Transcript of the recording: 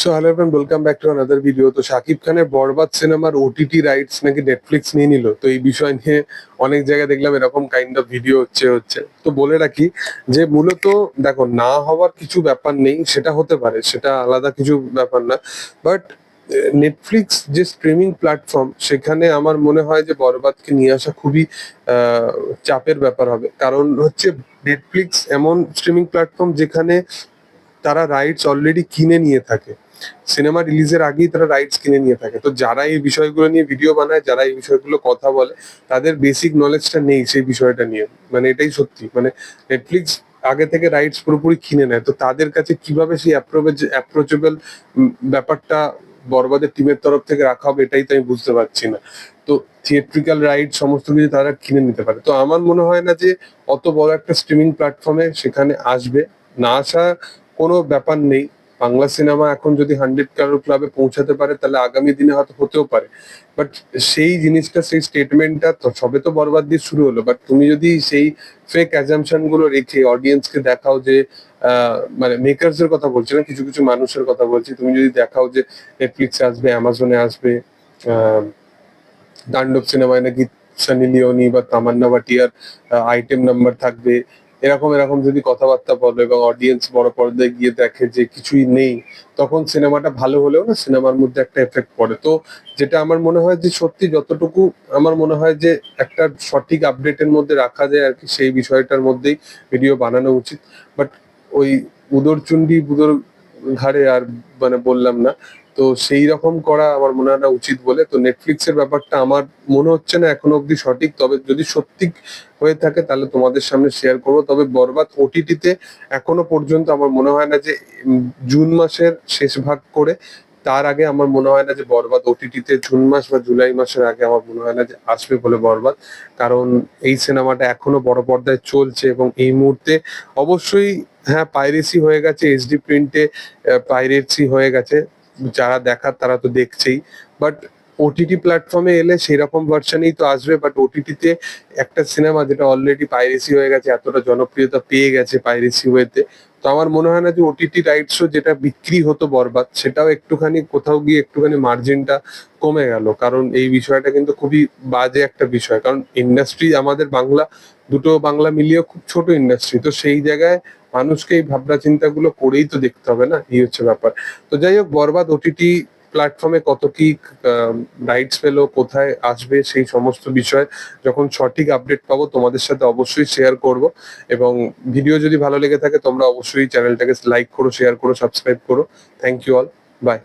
So hello everyone welcome back to another video তো শাকিব খানের বরবাদ সিনেমার ওটিটি রাইটস নাকি নেটফ্লিক্স নিয়ে নিল? তো এই বিষয় নিয়ে অনেক জায়গায় দেখলাম এরকম কাইন্ড অফ ভিডিও হচ্ছে হচ্ছে। তো বলে রাখি যে মূলত দেখো, না হওয়ার কিছু ব্যাপার নেই, সেটা হতে পারে, সেটা আলাদা কিছু ব্যাপার না। বাট নেটফ্লিক্স যে স্ট্রিমিং প্ল্যাটফর্ম সেখানে আমার মনে হয় যে বরবাদকে নিয়ে আসা খুবই চাপের ব্যাপার হবে। কারণ হচ্ছে নেটফ্লিক্স এমন স্ট্রিমিং প্ল্যাটফর্ম যেখানে তারা রাইটস অলরেডি কিনে নিয়ে থাকে। সিনেমা রিলিজের আগেই তারা রাইটস কিনে নিয়ে থাকে। তো যারা এই বিষয়গুলো নিয়ে ভিডিও বানায়, যারা এই বিষয়গুলো কথা বলে, তাদের বেসিক নলেজটা নেই সেই বিষয়টা নিয়ে। মানে এটাই সত্যি। মানে নেটফ্লিক্স আগে থেকে রাইটস পুরোপুরি কিনে নেয়। তো তাদের কাছে কীভাবে সেই অ্যাপ্রোচেবল ব্যাপারটা বরবাদের টিমের তরফ থেকে রাখা হবে, এটাই তো আমি বুঝতে পারছি না। তো থিয়েট্রিক্যাল রাইট সমস্ত কিছু তারা কিনে নিতে পারে। তো আমার মনে হয় না যে অত বড় একটা স্ট্রিমিং প্ল্যাটফর্মে সেখানে আসবে। না আসা কোনো ব্যাপার নেই। বাংলা সিনেমা এখন যদি হান্ড্রেড কারোর ক্লাবে পৌঁছাতে পারে, তাহলে আগামী দিনে হয়তো হতেও পারে। বাট সেই জিনিসটা, সেই স্টেটমেন্টটা তো সবে তো বরবাদ দিয়ে শুরু হলো। বাট তুমি যদি সেই ফেক অ্যাজামশনগুলো রেখে অডিয়েন্সকে দেখাও যে মানে মেকার্স এর কথা বলছি না কিছু কিছু মানুষের কথা বলছি, তুমি যদি দেখাও যে নেটফ্লিক্সে আসবে অ্যামাজনে আসবে তাণ্ডব সিনেমায় নাকি সানি লিওনি বা তামান্না ভাটিয়ার আইটেম নাম্বার থাকবে এরকম এরকম যদি কথাবার্তা বলো এবং অডিয়েন্স বড় পর্দায় গিয়ে দেখে যে কিছুই নেই, তখন সিনেমাটা ভালো হলেও না সিনেমার মধ্যে একটা এফেক্ট পড়ে। তো যেটা আমার মনে হয় যে সত্যি যতটুকু আমার মনে হয় যে একটা সঠিক আপডেটের মধ্যে রাখা যায় আর কি, সেই বিষয়টার মধ্যেই ভিডিও বানানো উচিত। বাট ওই উদরচুন্ডি বুদর ঘাড়ে আর মানে বললাম না তো সেই রকম করা আমার মনে হয় না উচিত বলে। তো নেটফ্লিক্স এর ব্যাপারটা আমার মনে হচ্ছে না এখনও অব্দি সঠিক। তবে যদি সত্যি হয়ে থাকে তাহলে তোমাদের সামনে শেয়ার করব। তবে বরবাদ ওটিটিতে এখনও পর্যন্ত আমার মনে হয় না যে জুন মাসের শেষ ভাগ করে তার আগে আমার মনে হয় না যে বরবাদ ওটিটিতে জুন মাস বা জুলাই মাসের আগে আমার মনে হয় না যে আসবে বলে বরবাদ। কারণ এই সিনেমাটা এখনও বড় পর্দায় চলছে এবং এই মুহূর্তে অবশ্যই হ্যাঁ পাইরেসি হয়ে গেছে এইচডি প্রিন্টে পাইরেসি হয়ে গেছে। যারা দেখার তারা তো দেখছেই। বাট ওটিটি প্ল্যাটফর্মে এলে সেই রকম ভার্সনই তো আসবে বাট ওটিটিতে একটা সিনেমা যেটা অলরেডি পাইরেসি হয়ে গেছে, এতটা জনপ্রিয়তা পেয়ে গেছে পাইরেসি ওয়েতে তো আমার মনে হয় না যে ওটিটি রাইটসও যেটা বিক্রি হতো বরবাদ, সেটাও একটুখানি, কোথাও গিয়ে একটুখানি মার্জিনটা কমে গেল। কারণ এই বিষয়টা কিন্তু খুবই বাজে একটা বিষয়। কারণ ইন্ডাস্ট্রি আমাদের বাংলা, দুটো বাংলা মিলিয়ে খুব ছোট ইন্ডাস্ট্রি তো সেই জায়গায় মানুষকে এই ভাবনা চিন্তাগুলো করেই তো দেখতে হবে না? এই হচ্ছে ব্যাপার। তো যাই হোক, বরবাদ ওটিটি প্ল্যাটফর্মে কত কি রাইটস পেল, কোথায় আসবে, সেই সমস্ত বিষয় যখন সঠিক আপডেট পাবো তোমাদের সাথে অবশ্যই শেয়ার করব এবং ভিডিও যদি ভালো লেগে থাকে তোমরা অবশ্যই চ্যানেলটাকে লাইক করো শেয়ার করো সাবস্ক্রাইব করো। Thank you all by